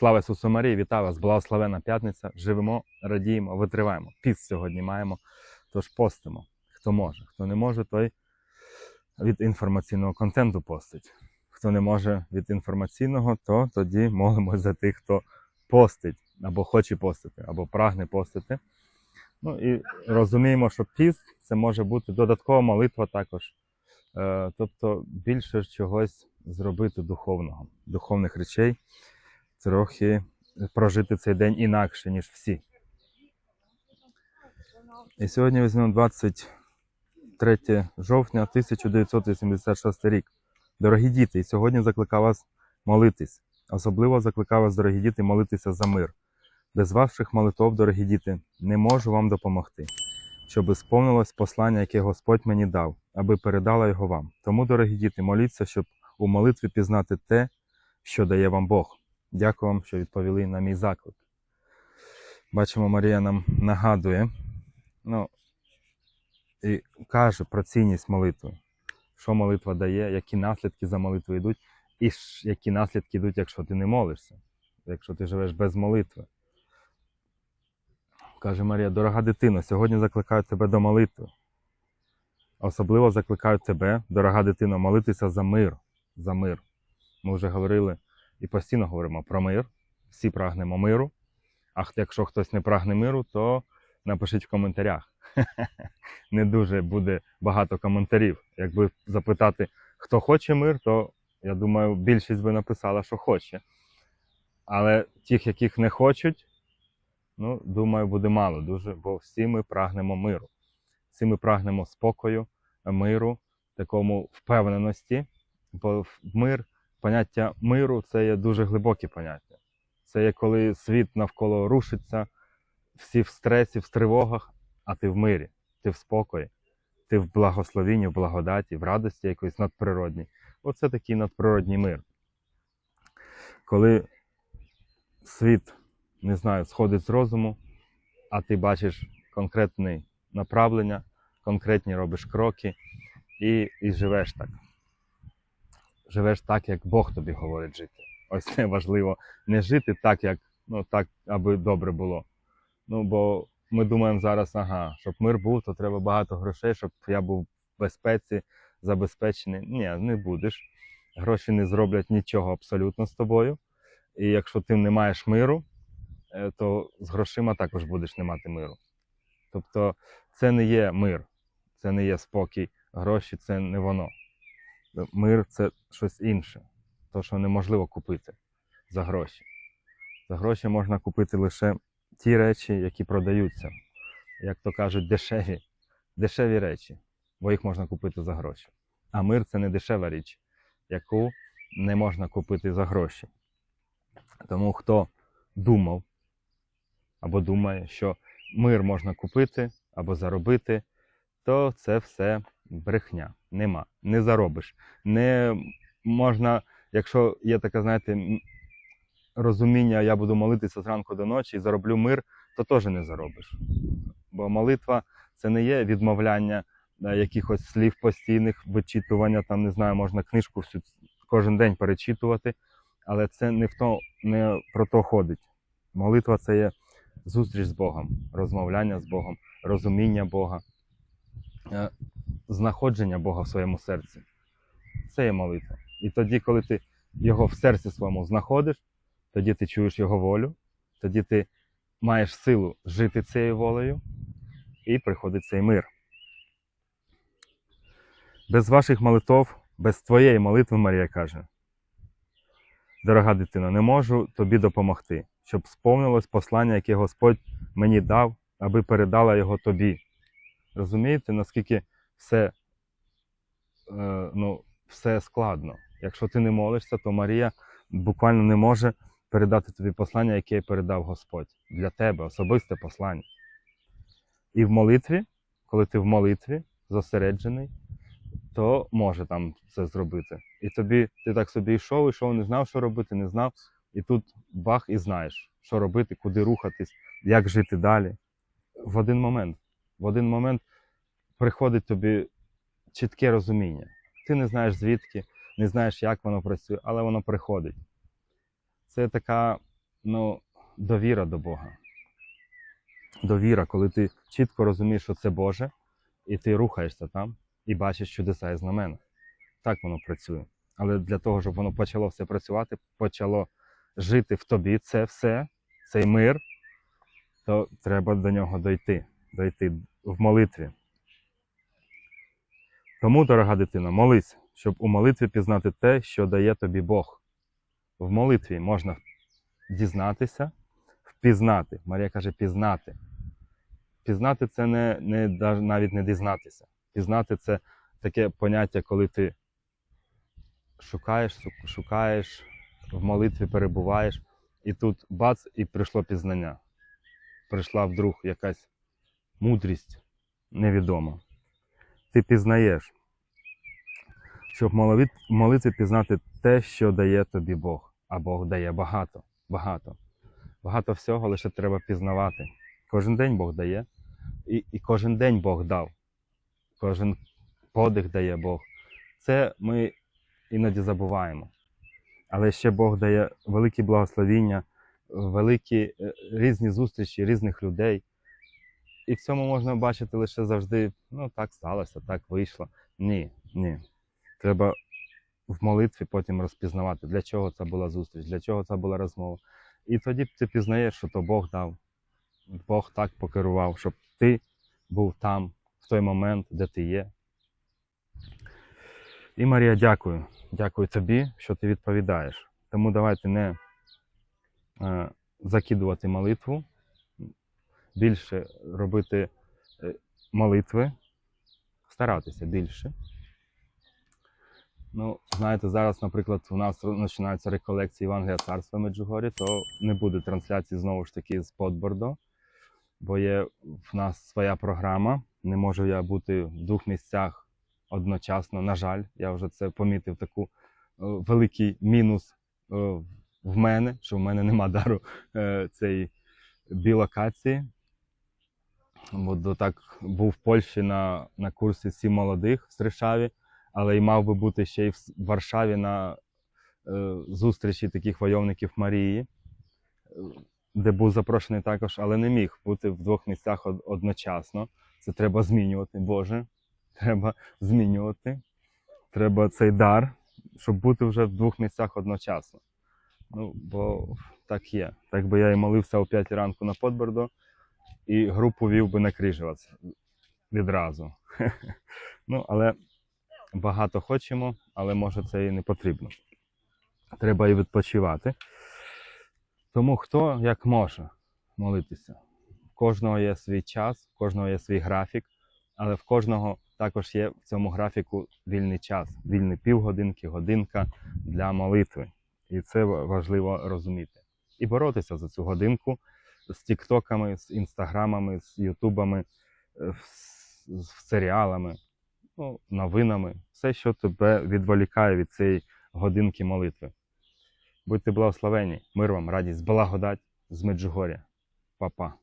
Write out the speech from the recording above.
Слава Ісусу Марії, вітаю вас! Благословена п'ятниця. Живемо, радіємо, витриваємо. Піст сьогодні маємо, тож постимо. Хто може. Хто не може, той від інформаційного контенту постить. Хто не може від інформаційного, то тоді молимось за тих, хто постить, або хоче постити, або прагне постити. Ну і розуміємо, що піст це може бути додаткова молитва також. Е, тобто більше чогось зробити духовного, духовних речей, трохи прожити цей день інакше, ніж всі. І сьогодні візьмемо 23 жовтня 1986 рік. Дорогі діти, і сьогодні закликаю вас молитись. Особливо закликаю вас, дорогі діти, молитися за мир. Без ваших молитов, дорогі діти, не можу вам допомогти, щоб сповнилось послання, яке Господь мені дав, аби передала його вам. Тому, дорогі діти, моліться, щоб у молитві пізнати те, що дає вам Бог. Дякую вам, що відповіли на мій заклик. Бачимо, Марія нам нагадує ну, і каже про цінність молитви, що молитва дає, які наслідки за молитвою йдуть, і які наслідки йдуть, якщо ти не молишся, якщо ти живеш без молитви. Каже Марія, дорога дитино, сьогодні закликаю тебе до молитви. Особливо закликаю тебе, дорога дитино, молитися за мир. За мир. Ми вже говорили і постійно говоримо про мир. Всі прагнемо миру. А якщо хтось не прагне миру, то напишіть в коментарях. Не дуже буде багато коментарів. Якби запитати, хто хоче мир, то я думаю, більшість би написала, що хоче. Але тих, яких не хочуть, ну, думаю, буде мало дуже, бо всі ми прагнемо миру. Всі ми прагнемо спокою, миру, такому впевненості. Бо мир, поняття миру це є дуже глибоке поняття. Це є коли світ навколо рушиться, всі в стресі, в тривогах, а ти в мирі, ти в спокої, ти в благословінні, в благодаті, в радості якоїсь надприродній. Оце такий надприродній мир. Коли світ, не знаю, сходить з розуму, а ти бачиш конкретне направлення, конкретні робиш кроки і, і живеш так. Живеш так, як Бог тобі говорить жити. Ось це важливо. Не жити так, як ну так, аби добре було. Ну, бо ми думаємо зараз, ага, щоб мир був, то треба багато грошей, щоб я був в безпеці, забезпечений. Ні, не будеш. Гроші не зроблять нічого абсолютно з тобою. І якщо ти не маєш миру, е, то з грошима також будеш не мати миру. Тобто це не є мир, це не є спокій, гроші це не воно. Мир це щось інше, то, що неможливо купити за гроші. За гроші можна купити лише ті речі, які продаються, як то кажуть, дешеві, дешеві речі, бо їх можна купити за гроші. А мир це не дешева річ, яку не можна купити за гроші. Тому хто думав або думає, що мир можна купити або заробити, то це все брехня. Нема. Не заробиш. Не можна, якщо є таке, знаєте, розуміння, я буду молитися зранку до ночі і зароблю мир, то теж не заробиш. Бо молитва це не є відмовляння е, якихось слів постійних, вичитування, там не знаю, можна книжку всю кожен день перечитувати, але це не в то, не про то ходить. Молитва це є зустріч з Богом, розмовляння з Богом, розуміння Бога, е, знаходження Бога в своєму серці. Це є молитва. І тоді, коли ти його в серці своєму знаходиш, тоді ти чуєш його волю, тоді ти маєш силу жити цією волею, і приходить цей мир. Без ваших молитов, без твоєї молитви, Марія каже. Дорога дитино, не можу тобі допомогти, щоб сповнилось послання, яке Господь мені дав, аби передала його тобі. Розумієте, наскільки все, е, ну, все складно. Якщо ти не молишся, то Марія буквально не може передати тобі послання, яке передав Господь для тебе, особисте послання. І в молитві, коли ти в молитві зосереджений, то може там це зробити. І тобі ти так собі йшов, йшов, не знав, що робити, не знав. І тут бах, і знаєш, що робити, куди рухатись, як жити далі. В один момент. В один момент приходить тобі чітке розуміння. Ти не знаєш звідки, не знаєш, як воно працює, але воно приходить. Це така ну, довіра до Бога. Довіра, коли ти чітко розумієш, що це Боже, і ти рухаєшся там і бачиш чудеса і знамена. Так воно працює. Але для того, щоб воно почало все працювати, почало жити в тобі це все, цей мир, то треба до нього дойти, дойти в молитві. Тому, дорога дитина, молись, щоб у молитві пізнати те, що дає тобі Бог. В молитві можна дізнатися, впізнати. Марія каже, пізнати. Пізнати це не, не навіть не дізнатися. Пізнати це таке поняття, коли ти шукаєш, шукаєш, в молитві перебуваєш, і тут бац, і прийшло пізнання. Прийшла вдруг якась мудрість невідома. Ти пізнаєш, щоб молитві, пізнати те, що дає тобі Бог. А Бог дає багато, багато. Багато всього лише треба пізнавати. Кожен день Бог дає, і, і кожен день Бог дав. Кожен подих дає Бог. Це ми іноді забуваємо. Але ще Бог дає великі благословіння, великі е, різні зустрічі різних людей. І в цьому можна бачити лише завжди, ну так сталося, так вийшло. Ні, ні. Треба в молитві потім розпізнавати, для чого це була зустріч, для чого це була розмова. І тоді ти пізнаєш, що то Бог дав. Бог так покерував, щоб ти був там, в той момент, де ти є. І Марія, дякую. Дякую тобі, що ти відповідаєш. Тому давайте не е, закидувати молитву, більше робити е, молитви, старатися більше. Ну, знаєте, зараз, наприклад, у нас починаються реколекції Євангелія Царства Меджугорі, то не буде трансляції знову ж таки з Подбордо, бо є в нас своя програма. Не можу я бути в двох місцях одночасно. На жаль, я вже це помітив таку е, великий мінус е, в мене, що в мене нема дару цієї білокації. Бо так був в Польщі на, на курсі сім молодих в Стришаві, але й мав би бути ще й в Варшаві на е, зустрічі таких войовників Марії, е, де був запрошений також, але не міг бути в двох місцях од- одночасно. Це треба змінювати, Боже. Треба змінювати. Треба цей дар, щоб бути вже в двох місцях одночасно. Ну, бо так є. Так би я і молився о 5 ранку на Подбордо, і групу вів би на Крижевець відразу. ну, але багато хочемо, але може це і не потрібно. Треба і відпочивати. Тому хто як може молитися. В кожного є свій час, в кожного є свій графік, але в кожного також є в цьому графіку вільний час, вільний півгодинки, годинка для молитви. І це важливо розуміти. І боротися за цю годинку з тіктоками, з інстаграмами, з ютубами, е, з, серіалами, ну, новинами, все, що тебе відволікає від цієї годинки молитви. Будьте благословені, мир вам, радість, благодать з Меджугоря. Па-па.